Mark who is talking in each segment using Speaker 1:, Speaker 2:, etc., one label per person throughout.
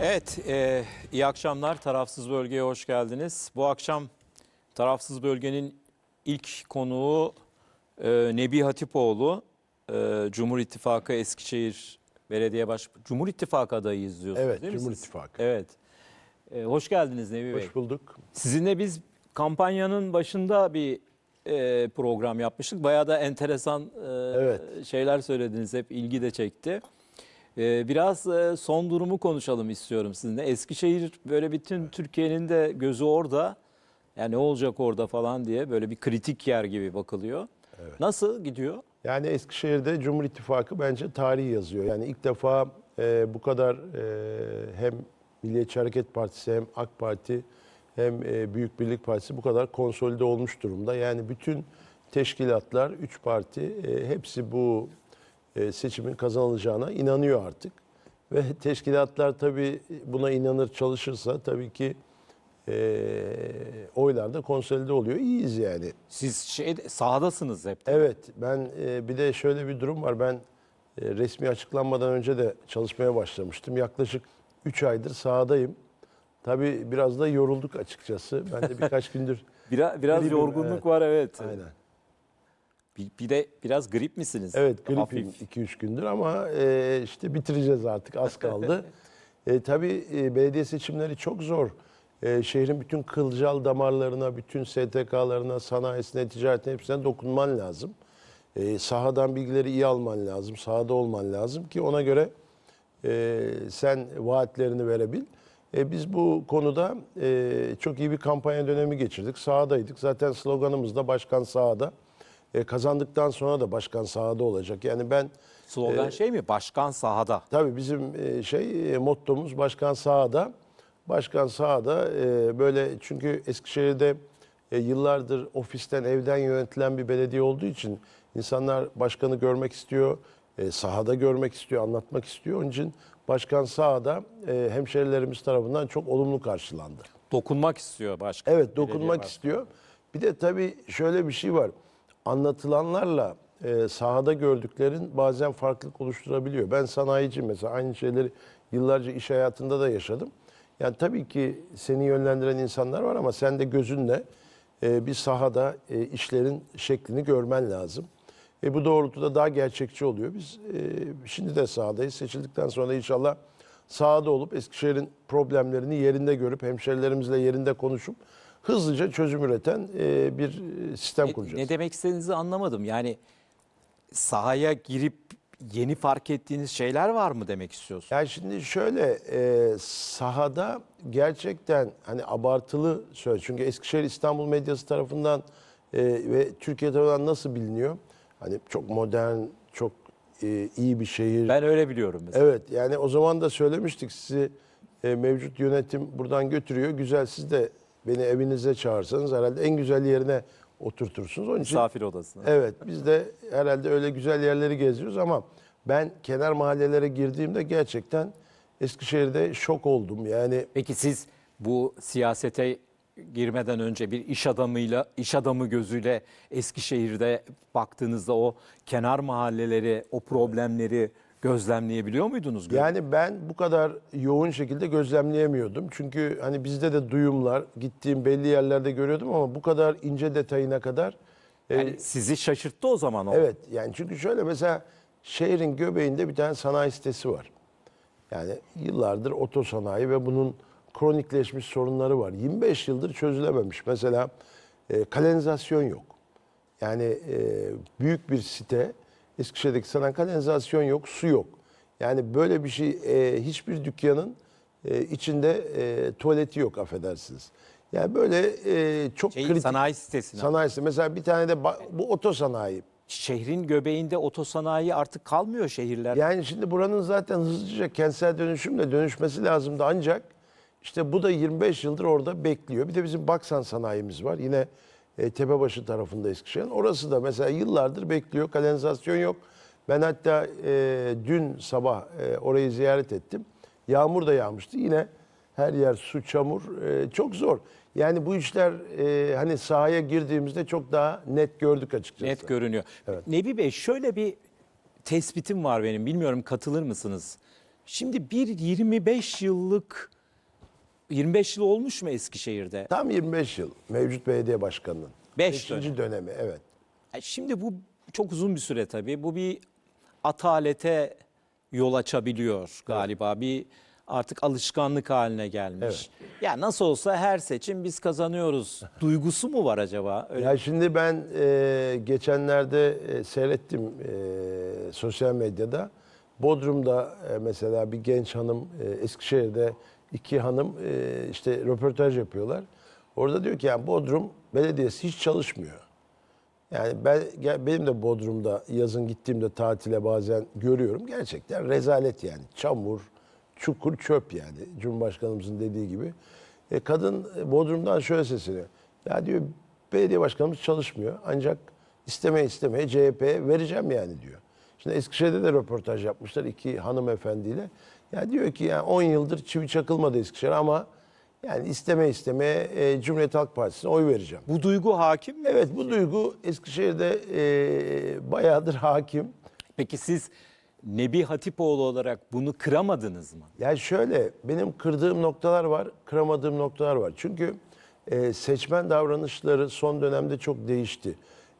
Speaker 1: Evet, e, iyi akşamlar. Tarafsız Bölge'ye hoş geldiniz. Bu akşam Tarafsız Bölge'nin ilk konuğu e, Nebi Hatipoğlu. E, Cumhur İttifakı Eskişehir Belediye Baş... Cumhur İttifakı adayıyız diyorsunuz
Speaker 2: Evet,
Speaker 1: değil mi
Speaker 2: Cumhur
Speaker 1: siz?
Speaker 2: İttifakı.
Speaker 1: Evet. E, hoş geldiniz Nebi Bey.
Speaker 2: Hoş bulduk.
Speaker 1: Sizinle biz kampanyanın başında bir e, program yapmıştık. Bayağı da enteresan e,
Speaker 2: Evet.
Speaker 1: şeyler söylediniz. Hep ilgi de çekti. E, biraz e, son durumu konuşalım istiyorum sizinle. Eskişehir böyle bütün Türkiye'nin de gözü orada. Yani ne olacak orada falan diye böyle bir kritik yer gibi bakılıyor. Nasıl gidiyor?
Speaker 2: Yani Eskişehir'de Cumhur İttifakı bence tarihi yazıyor. Yani ilk defa e, bu kadar e, hem Milliyetçi Hareket Partisi hem AK Parti hem e, Büyük Birlik Partisi bu kadar konsolide olmuş durumda. Yani bütün teşkilatlar, üç parti e, hepsi bu e, seçimin kazanılacağına inanıyor artık. Ve teşkilatlar tabii buna inanır çalışırsa tabii ki e, oylar da konsolide oluyor. İyiyiz yani.
Speaker 1: Siz şey sahadasınız hep.
Speaker 2: Evet, ben e, bir de şöyle bir durum var. Ben e, resmi açıklanmadan önce de çalışmaya başlamıştım. Yaklaşık 3 aydır sahadayım. Tabii biraz da yorulduk açıkçası. Ben de birkaç gündür.
Speaker 1: Biraz, biraz
Speaker 2: Gripim,
Speaker 1: yorgunluk
Speaker 2: evet.
Speaker 1: var evet.
Speaker 2: Aynen.
Speaker 1: Bir, bir de biraz grip misiniz?
Speaker 2: Evet, gripim
Speaker 1: Hafif.
Speaker 2: 2-3 gündür ama e, işte bitireceğiz artık. Az kaldı. e, tabii e, belediye seçimleri çok zor. E, şehrin bütün kılcal damarlarına, bütün STK'larına, sanayisine, ticaretine hepsine dokunman lazım. E, sahadan bilgileri iyi alman lazım. Sahada olman lazım ki ona göre e, sen vaatlerini verebil. E, biz bu konuda e, çok iyi bir kampanya dönemi geçirdik. Sahadaydık. Zaten sloganımız da başkan sahada. E, kazandıktan sonra da başkan sahada olacak. Yani ben
Speaker 1: Slogan şey mi? Başkan sahada.
Speaker 2: Tabii bizim e, şey e, mottomuz başkan sahada. Başkan sahada e, böyle çünkü Eskişehir'de e, yıllardır ofisten evden yönetilen bir belediye olduğu için insanlar başkanı görmek istiyor, e, sahada görmek istiyor, anlatmak istiyor. Onun için başkan sahada e, hemşerilerimiz tarafından çok olumlu karşılandı.
Speaker 1: Dokunmak istiyor başkan.
Speaker 2: Evet dokunmak istiyor. Bir de tabii şöyle bir şey var. Anlatılanlarla e, sahada gördüklerin bazen farklılık oluşturabiliyor. Ben sanayiciyim mesela aynı şeyleri yıllarca iş hayatında da yaşadım. Yani tabii ki seni yönlendiren insanlar var ama sen de gözünle e, bir sahada e, işlerin şeklini görmen lazım. E, bu doğrultuda daha gerçekçi oluyor. Biz e, şimdi de sahadayız. Seçildikten sonra inşallah sahada olup Eskişehir'in problemlerini yerinde görüp hemşerilerimizle yerinde konuşup hızlıca çözüm üreten e, bir sistem
Speaker 1: Ne,
Speaker 2: kuracağız.
Speaker 1: ne demek istediğinizi anlamadım. Yani sahaya girip yeni fark ettiğiniz şeyler var mı demek istiyorsun?
Speaker 2: Yani şimdi şöyle e, sahada gerçekten hani abartılı söz. Çünkü Eskişehir İstanbul medyası tarafından e, ve Türkiye tarafından nasıl biliniyor? Hani çok modern, çok e, iyi bir şehir.
Speaker 1: Ben öyle biliyorum mesela.
Speaker 2: Evet yani o zaman da söylemiştik sizi e, mevcut yönetim buradan götürüyor. Güzel siz de beni evinize çağırsanız herhalde en güzel yerine oturtursunuz. Onun için
Speaker 1: Misafir odasına.
Speaker 2: Evet biz de herhalde öyle güzel yerleri geziyoruz ama ben kenar mahallelere girdiğimde gerçekten Eskişehir'de şok oldum. Yani
Speaker 1: Peki siz bu siyasete girmeden önce bir iş adamıyla, iş adamı gözüyle Eskişehir'de baktığınızda o kenar mahalleleri, o problemleri gözlemleyebiliyor muydunuz?
Speaker 2: yani ben bu kadar yoğun şekilde gözlemleyemiyordum. Çünkü hani bizde de duyumlar gittiğim belli yerlerde görüyordum ama bu kadar ince detayına kadar e,
Speaker 1: Yani sizi şaşırttı o zaman o.
Speaker 2: Evet yani çünkü şöyle mesela şehrin göbeğinde bir tane sanayi sitesi var. Yani yıllardır otosanayi ve bunun kronikleşmiş sorunları var. 25 yıldır çözülememiş. Mesela e, kanalizasyon yok. Yani e, büyük bir site Eskişehir'deki sana kanalizasyon yok, su yok. Yani böyle bir şey e, hiçbir dükkanın e, içinde e, tuvaleti yok affedersiniz. Yani böyle e, çok
Speaker 1: Şey,
Speaker 2: kritik.
Speaker 1: sanayi sitesine.
Speaker 2: Sanayisi. Mesela bir tane de bu otosanayi.
Speaker 1: Şehrin göbeğinde otosanayi artık kalmıyor şehirler.
Speaker 2: Yani şimdi buranın zaten hızlıca kentsel dönüşümle dönüşmesi lazımdı ancak işte bu da 25 yıldır orada bekliyor. Bir de bizim Baksan sanayimiz var. Yine e, Tepebaşı tarafında Eskişehir'in. Orası da mesela yıllardır bekliyor. Kanalizasyon yok. Ben hatta e, dün sabah e, orayı ziyaret ettim. Yağmur da yağmıştı. Yine her yer su, çamur. E, çok zor. Yani bu işler e, hani sahaya girdiğimizde çok daha net gördük açıkçası.
Speaker 1: Net görünüyor. Nebi Bey şöyle bir tespitim var benim. Bilmiyorum katılır mısınız? Şimdi bir 25 yıllık 25 yıl olmuş mu Eskişehir'de?
Speaker 2: Tam 25 yıl mevcut belediye başkanının.
Speaker 1: Beş
Speaker 2: Beşinci dönemi evet.
Speaker 1: E, Şimdi bu çok uzun bir süre tabii. Bu bir atalete yol açabiliyor galiba. Bir artık alışkanlık haline gelmiş. Ya nasıl olsa her seçim biz kazanıyoruz. Duygusu mu var acaba? Öyle
Speaker 2: Ya şimdi ben e, geçenlerde e, seyrettim e, sosyal medyada. Bodrum'da e, mesela bir genç hanım, e, Eskişehir'de iki hanım e, işte röportaj yapıyorlar. Orada diyor ki yani Bodrum Belediyesi hiç çalışmıyor. Yani ben benim de Bodrum'da yazın gittiğimde tatile bazen görüyorum. Gerçekten rezalet yani. Çamur, çukur, çöp yani. Cumhurbaşkanımızın dediği gibi. E, kadın e, Bodrum'dan şöyle sesleniyor. Ya diyor belediye başkanımız çalışmıyor. Ancak istemeye istemeye CHP'ye vereceğim yani diyor. Şimdi Eskişehir'de de röportaj yapmışlar iki hanımefendiyle. Ya diyor ki yani 10 yıldır çivi çakılmadı Eskişehir ama yani isteme istemeye e, Cumhuriyet Halk Partisi'ne oy vereceğim.
Speaker 1: bu duygu hakim mi?
Speaker 2: Evet bu duygu Eskişehir'de e, bayağıdır hakim.
Speaker 1: Peki siz Nebi Hatipoğlu olarak bunu kıramadınız mı?
Speaker 2: Yani şöyle benim kırdığım noktalar var, kıramadığım noktalar var. Çünkü e, seçmen davranışları son dönemde çok değişti.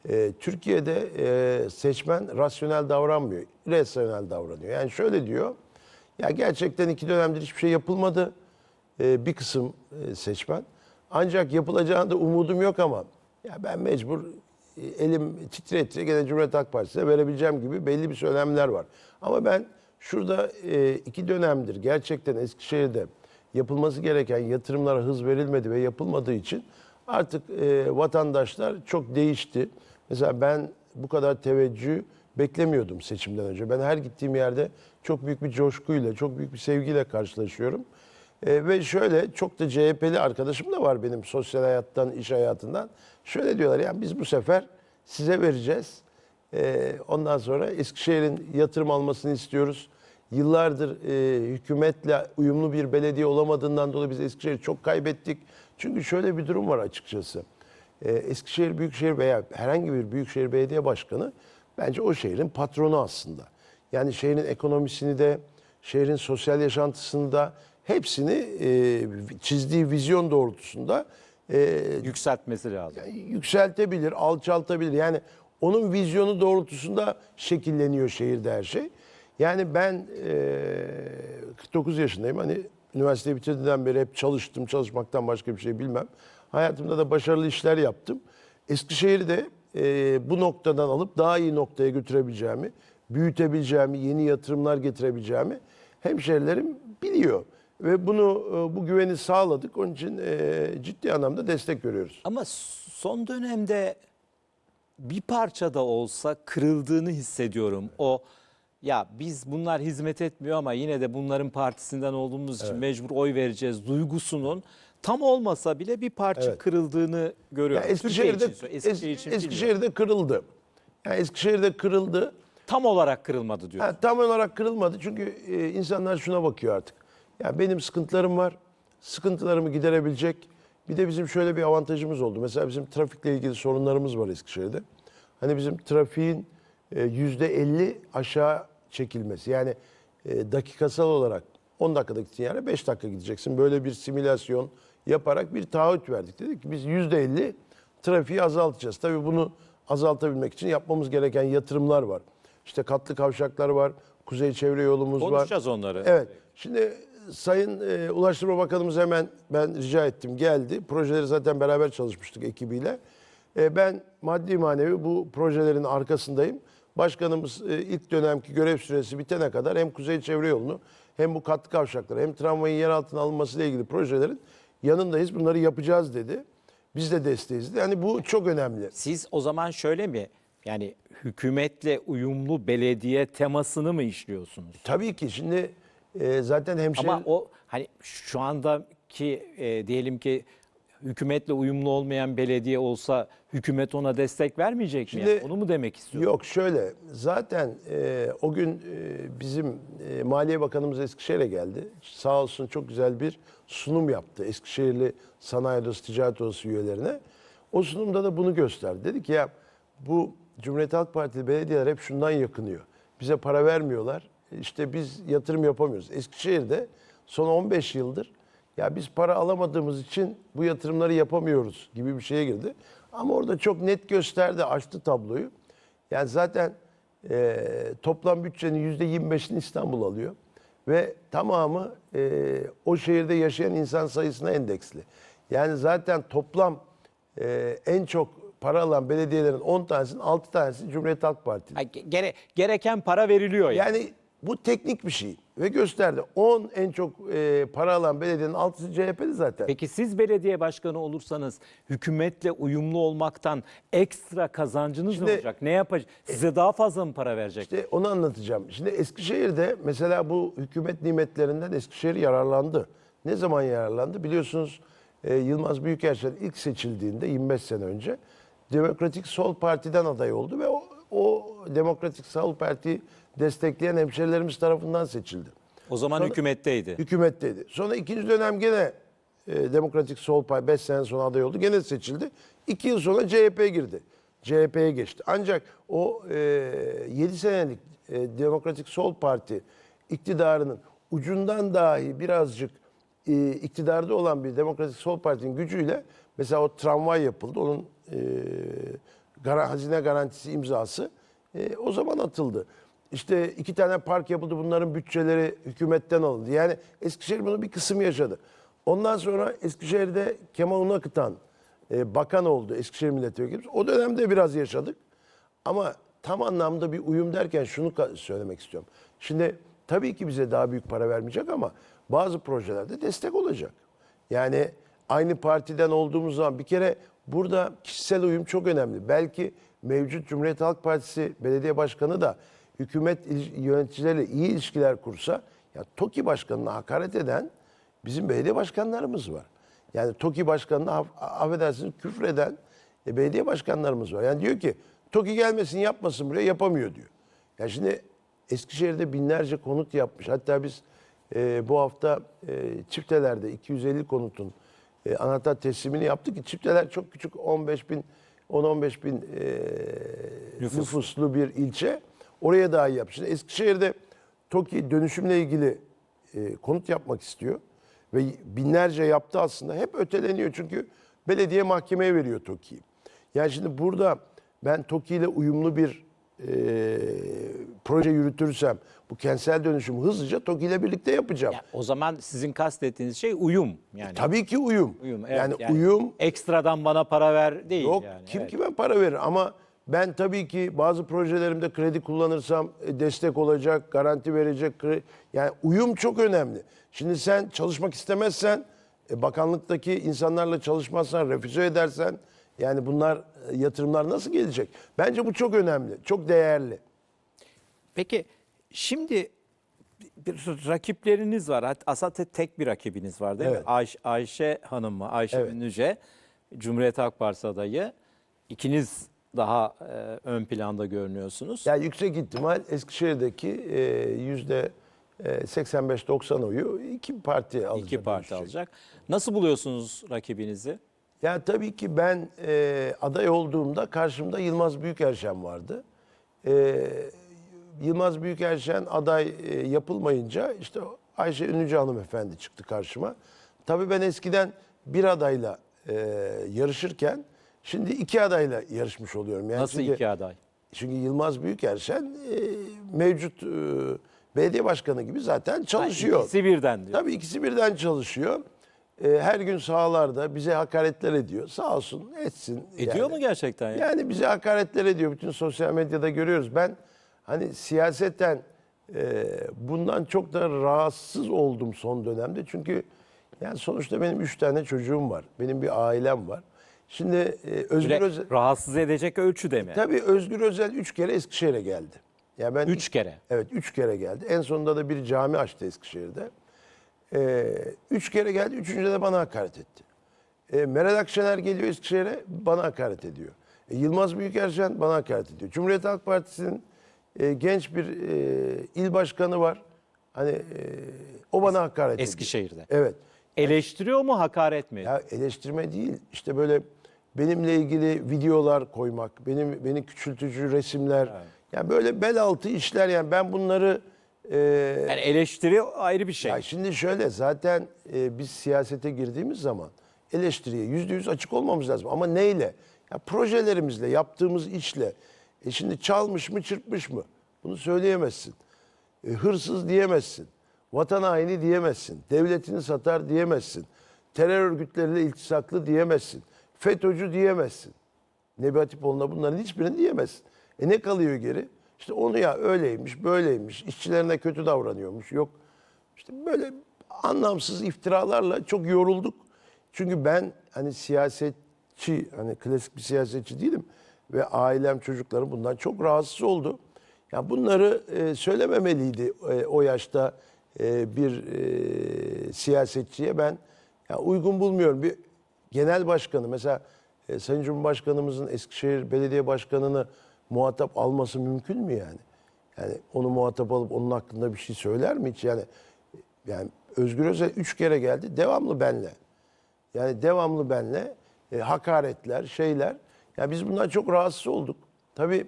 Speaker 2: E, Türkiye'de e, seçmen rasyonel davranmıyor, irrasyonel davranıyor. Yani şöyle diyor, ya gerçekten iki dönemdir hiçbir şey yapılmadı. E, bir kısım e, seçmen. Ancak yapılacağında umudum yok ama ya ben mecbur e, elim titre titre gene Cumhuriyet Halk Partisi'ne verebileceğim gibi belli bir söylemler var. Ama ben şurada e, iki dönemdir gerçekten Eskişehir'de yapılması gereken yatırımlara hız verilmedi ve yapılmadığı için artık vatandaşlar çok değişti. Mesela ben bu kadar teveccüh beklemiyordum seçimden önce. Ben her gittiğim yerde çok büyük bir coşkuyla, çok büyük bir sevgiyle karşılaşıyorum. E, ve şöyle çok da CHP'li arkadaşım da var benim sosyal hayattan, iş hayatından. Şöyle diyorlar yani biz bu sefer size vereceğiz. E, ondan sonra Eskişehir'in yatırım almasını istiyoruz. Yıllardır e, hükümetle uyumlu bir belediye olamadığından dolayı biz Eskişehir'i çok kaybettik. Çünkü şöyle bir durum var açıkçası. E, Eskişehir Büyükşehir veya herhangi bir Büyükşehir Belediye Başkanı bence o şehrin patronu aslında. Yani şehrin ekonomisini de, şehrin sosyal yaşantısını da hepsini e, çizdiği vizyon doğrultusunda e,
Speaker 1: Yükseltmesi lazım.
Speaker 2: yükseltebilir, alçaltabilir. Yani onun vizyonu doğrultusunda şekilleniyor şehirde her şey. Yani ben eee, 49 yaşındayım. Hani üniversiteyi bitirdiğinden beri hep çalıştım. Çalışmaktan başka bir şey bilmem. Hayatımda da başarılı işler yaptım. Eskişehir'i eee, bu noktadan alıp daha iyi noktaya götürebileceğimi, büyütebileceğimi, yeni yatırımlar getirebileceğimi hemşehrilerim biliyor. Ve bunu e, bu güveni sağladık. Onun için e, ciddi anlamda destek görüyoruz.
Speaker 1: Ama son dönemde bir parça da olsa kırıldığını hissediyorum. O ya biz bunlar hizmet etmiyor ama yine de bunların partisinden olduğumuz için mecbur oy vereceğiz duygusunun tam olmasa bile bir parça
Speaker 2: Evet.
Speaker 1: kırıldığını
Speaker 2: Ya
Speaker 1: görüyorum.
Speaker 2: Eskişehir'de,
Speaker 1: Türkiye için, söylüyorum. Eskişehir
Speaker 2: Es-
Speaker 1: için bilmiyorum.
Speaker 2: Eskişehir'de kırıldı. Yani Eskişehir'de kırıldı.
Speaker 1: tam olarak kırılmadı diyor.
Speaker 2: Ha, tam olarak kırılmadı çünkü e, insanlar şuna bakıyor artık. Ya benim sıkıntılarım var. Sıkıntılarımı giderebilecek. Bir de bizim şöyle bir avantajımız oldu. Mesela bizim trafikle ilgili sorunlarımız var Eskişehir'de. Hani bizim trafiğin e, yüzde 50 aşağı çekilmesi. Yani e, dakikasal olarak 10 dakikada gittiğin yere 5 dakika gideceksin. Böyle bir simülasyon yaparak bir taahhüt verdik. Dedik ki biz yüzde 50 trafiği azaltacağız. Tabii bunu azaltabilmek için yapmamız gereken yatırımlar var. İşte katlı kavşaklar var, kuzey çevre yolumuz var.
Speaker 1: Konuşacağız onları.
Speaker 2: Evet. Şimdi Sayın e, Ulaştırma Bakanımız hemen ben rica ettim geldi. Projeleri zaten beraber çalışmıştık ekibiyle. E, ben maddi manevi bu projelerin arkasındayım. Başkanımız e, ilk dönemki görev süresi bitene kadar hem kuzey çevre yolunu hem bu katlı kavşakları hem tramvayın yer altına alınmasıyla ilgili projelerin yanındayız. Bunları yapacağız dedi. Biz de desteğiz. Yani bu çok önemli.
Speaker 1: Siz o zaman şöyle mi? Yani hükümetle uyumlu belediye temasını mı işliyorsunuz?
Speaker 2: Tabii ki şimdi e, zaten hemşehri...
Speaker 1: Ama o hani şu andaki e, diyelim ki hükümetle uyumlu olmayan belediye olsa hükümet ona destek vermeyecek mi?
Speaker 2: Şimdi-
Speaker 1: Yani onu mu demek istiyor?
Speaker 2: Yok şöyle zaten e, o gün e, bizim e, Maliye Bakanımız Eskişehir'e geldi. Sağ olsun çok güzel bir sunum yaptı Eskişehirli Sanayi Odası Ticaret Odası üyelerine. O sunumda da bunu gösterdi. Dedi ki ya bu Cumhuriyet Halk Partili belediyeler hep şundan yakınıyor. Bize para vermiyorlar. işte biz yatırım yapamıyoruz. Eskişehir'de son 15 yıldır ya biz para alamadığımız için bu yatırımları yapamıyoruz gibi bir şeye girdi. Ama orada çok net gösterdi, açtı tabloyu. Yani zaten e, toplam bütçenin %25'ini İstanbul alıyor. Ve tamamı e, o şehirde yaşayan insan sayısına endeksli. Yani zaten toplam e, en çok para alan belediyelerin 10 tanesinin 6 tanesi Cumhuriyet Halk Partisi.
Speaker 1: Ha, gere- gereken para veriliyor yani.
Speaker 2: Yani bu teknik bir şey ve gösterdi. 10 en çok e, para alan belediyenin 6'sı CHP'li zaten.
Speaker 1: Peki siz belediye başkanı olursanız hükümetle uyumlu olmaktan ekstra kazancınız
Speaker 2: Şimdi-
Speaker 1: ne olacak? Ne yapacak? Size daha fazla mı para verecek?
Speaker 2: İşte onu anlatacağım. Şimdi Eskişehir'de mesela bu hükümet nimetlerinden Eskişehir yararlandı. Ne zaman yararlandı? Biliyorsunuz e, Yılmaz Büyükerşen ilk seçildiğinde 25 sene önce Demokratik Sol Parti'den aday oldu ve o, o Demokratik Sol Parti'yi destekleyen hemşerilerimiz tarafından seçildi.
Speaker 1: O zaman
Speaker 2: Sonra-
Speaker 1: hükümetteydi.
Speaker 2: Hükümetteydi. Sonra ikinci dönem gene e, Demokratik Sol Parti 5 sene sonra aday oldu. Gene seçildi. 2 yıl sonra CHP girdi. CHP'ye geçti. Ancak o e, 7 senelik e, Demokratik Sol Parti iktidarının ucundan dahi birazcık e, iktidarda olan bir Demokratik Sol Parti'nin gücüyle mesela o tramvay yapıldı. Onun e, gara- hazine garantisi imzası e, o zaman atıldı. İşte iki tane park yapıldı. Bunların bütçeleri hükümetten alındı. Yani Eskişehir bunu bir kısım yaşadı. Ondan sonra Eskişehir'de Kemal Unakıtan e, bakan oldu. Eskişehir milletvekili. O dönemde biraz yaşadık. Ama tam anlamda bir uyum derken şunu söylemek istiyorum. Şimdi tabii ki bize daha büyük para vermeyecek ama bazı projelerde destek olacak. Yani aynı partiden olduğumuz zaman bir kere burada kişisel uyum çok önemli. Belki mevcut Cumhuriyet Halk Partisi belediye başkanı da hükümet il- yöneticileriyle iyi ilişkiler kursa ya TOKİ başkanına hakaret eden bizim belediye başkanlarımız var. Yani TOKİ başkanına af- affedersiniz küfreden e, belediye başkanlarımız var. Yani diyor ki TOKİ gelmesin yapmasın buraya yapamıyor diyor. Ya şimdi Eskişehir'de binlerce konut yapmış. Hatta biz e, bu hafta e, çiftelerde 250 konutun e, anahtar teslimini yaptık ki çifteler çok küçük 15 bin 10-15 bin e, nüfuslu bir ilçe. Oraya dahi yapmış. Şimdi Eskişehir'de TOKİ dönüşümle ilgili e, konut yapmak istiyor. Ve binlerce yaptı aslında. Hep öteleniyor çünkü belediye mahkemeye veriyor TOKİ'yi. Yani şimdi burada ben TOKİ ile uyumlu bir e, proje yürütürsem bu kentsel dönüşümü hızlıca TOKİ ile birlikte yapacağım.
Speaker 1: Ya, o zaman sizin kastettiğiniz şey uyum yani.
Speaker 2: Tabii ki uyum.
Speaker 1: Uyum, evet,
Speaker 2: yani,
Speaker 1: yani
Speaker 2: uyum
Speaker 1: ekstradan bana para ver değil
Speaker 2: Yok
Speaker 1: yani.
Speaker 2: kim
Speaker 1: evet.
Speaker 2: kime para verir ama ben tabii ki bazı projelerimde kredi kullanırsam e, destek olacak, garanti verecek. Yani uyum çok önemli. Şimdi sen çalışmak istemezsen, e, bakanlıktaki insanlarla çalışmazsan, refüze edersen yani bunlar e, yatırımlar nasıl gelecek? Bence bu çok önemli, çok değerli.
Speaker 1: Peki şimdi bir rakipleriniz var. Aslında tek bir rakibiniz var değil mi?
Speaker 2: Evet.
Speaker 1: Ayşe, Hanım mı? Ayşe
Speaker 2: Evet.
Speaker 1: Ünlüce, Cumhuriyet Halk Partisi adayı. İkiniz daha e, ön planda görünüyorsunuz.
Speaker 2: Yani yüksek ihtimal Eskişehir'deki e, yüzde e, 85-90 oyu iki parti alacak.
Speaker 1: İki parti
Speaker 2: düşecek.
Speaker 1: alacak. Nasıl buluyorsunuz rakibinizi?
Speaker 2: Ya tabii ki ben e, aday olduğumda karşımda Yılmaz Büyükerşen vardı. E, Yılmaz Büyükerşen aday e, yapılmayınca işte Ayşe Ünlüce hanımefendi çıktı karşıma. Tabii ben eskiden bir adayla e, yarışırken şimdi iki adayla yarışmış oluyorum. Yani
Speaker 1: Nasıl
Speaker 2: çünkü-
Speaker 1: iki aday?
Speaker 2: Çünkü Yılmaz Büyükerşen e, mevcut e, belediye başkanı gibi zaten çalışıyor.
Speaker 1: İkisi birden diyor.
Speaker 2: Tabii ikisi birden çalışıyor. Ee, her gün sahalarda bize hakaretler ediyor. Sağ olsun etsin.
Speaker 1: Ediyor
Speaker 2: yani.
Speaker 1: mu gerçekten? ya?
Speaker 2: Yani bize hakaretler ediyor. Bütün sosyal medyada görüyoruz. Ben hani siyaseten e, bundan çok da rahatsız oldum son dönemde. Çünkü yani sonuçta benim üç tane çocuğum var. Benim bir ailem var. Şimdi e, Özgür
Speaker 1: Böyle
Speaker 2: Özel...
Speaker 1: rahatsız edecek ölçüde mi?
Speaker 2: Tabii Özgür Özel üç kere Eskişehir'e geldi. Ya ben
Speaker 1: Üç kere.
Speaker 2: Evet üç kere geldi. En sonunda da bir cami açtı Eskişehir'de. Ee, üç kere geldi. Üçüncüde de bana hakaret etti. Ee, Meral Akşener geliyor Eskişehir'e bana hakaret ediyor. E, Yılmaz Büyükerşen bana hakaret ediyor. Cumhuriyet Halk Partisi'nin e, genç bir e, il başkanı var. Hani e, o bana hakaret ediyor.
Speaker 1: Eskişehir'de.
Speaker 2: Evet.
Speaker 1: Eleştiriyor mu, hakaret mi?
Speaker 2: Ya eleştirme değil. İşte böyle benimle ilgili videolar koymak, benim beni küçültücü resimler. Yani böyle bel altı işler yani ben bunları e,
Speaker 1: Yani eleştiri ayrı bir şey.
Speaker 2: ya şimdi şöyle zaten e, biz siyasete girdiğimiz zaman eleştiriye yüzde yüz açık olmamız lazım. Ama neyle? Ya projelerimizle, yaptığımız işle. E şimdi çalmış mı, çırpmış mı? Bunu söyleyemezsin. E, hırsız diyemezsin. Vatan haini diyemezsin. Devletini satar diyemezsin. Terör örgütleriyle iltisaklı diyemezsin. FETÖ'cü diyemezsin. Nebi Hatipoğlu'na bunların hiçbirini diyemezsin. E ne kalıyor geri? İşte onu ya öyleymiş, böyleymiş, işçilerine kötü davranıyormuş. Yok işte böyle anlamsız iftiralarla çok yorulduk. Çünkü ben hani siyasetçi, hani klasik bir siyasetçi değilim. Ve ailem, çocuklarım bundan çok rahatsız oldu. Ya bunları e, söylememeliydi e, o yaşta e, bir e, siyasetçiye ben ya uygun bulmuyorum. Bir genel başkanı mesela e, Sayın Cumhurbaşkanımızın Eskişehir Belediye Başkanı'nı muhatap alması mümkün mü yani? Yani onu muhatap alıp onun hakkında bir şey söyler mi hiç? Yani yani Özgür Özel üç kere geldi devamlı benle. Yani devamlı benle e, hakaretler, şeyler. Ya biz bundan çok rahatsız olduk. Tabii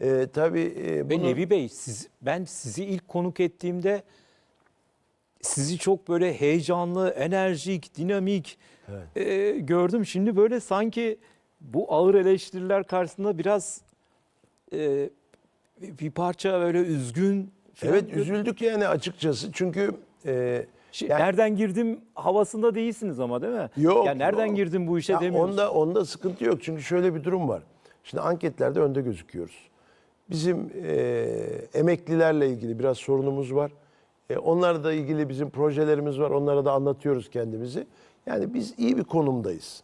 Speaker 2: e, tabii e,
Speaker 1: Ve
Speaker 2: bunu
Speaker 1: Nevi Bey siz, ben sizi ilk konuk ettiğimde sizi çok böyle heyecanlı, enerjik, dinamik e, gördüm. Şimdi böyle sanki bu ağır eleştiriler karşısında biraz e, bir parça böyle üzgün. falan
Speaker 2: evet üzüldük yani açıkçası. Çünkü e,
Speaker 1: Şey,
Speaker 2: yani-
Speaker 1: nereden girdim havasında değilsiniz ama değil mi?
Speaker 2: Yok.
Speaker 1: Ya nereden
Speaker 2: yok.
Speaker 1: girdim bu işe
Speaker 2: Ya. Onda, onda sıkıntı yok. Çünkü şöyle bir durum var. Şimdi anketlerde önde gözüküyoruz. Bizim e, emeklilerle ilgili biraz sorunumuz var. E, onlarla ilgili bizim projelerimiz var. Onlara da anlatıyoruz kendimizi. Yani biz iyi bir konumdayız.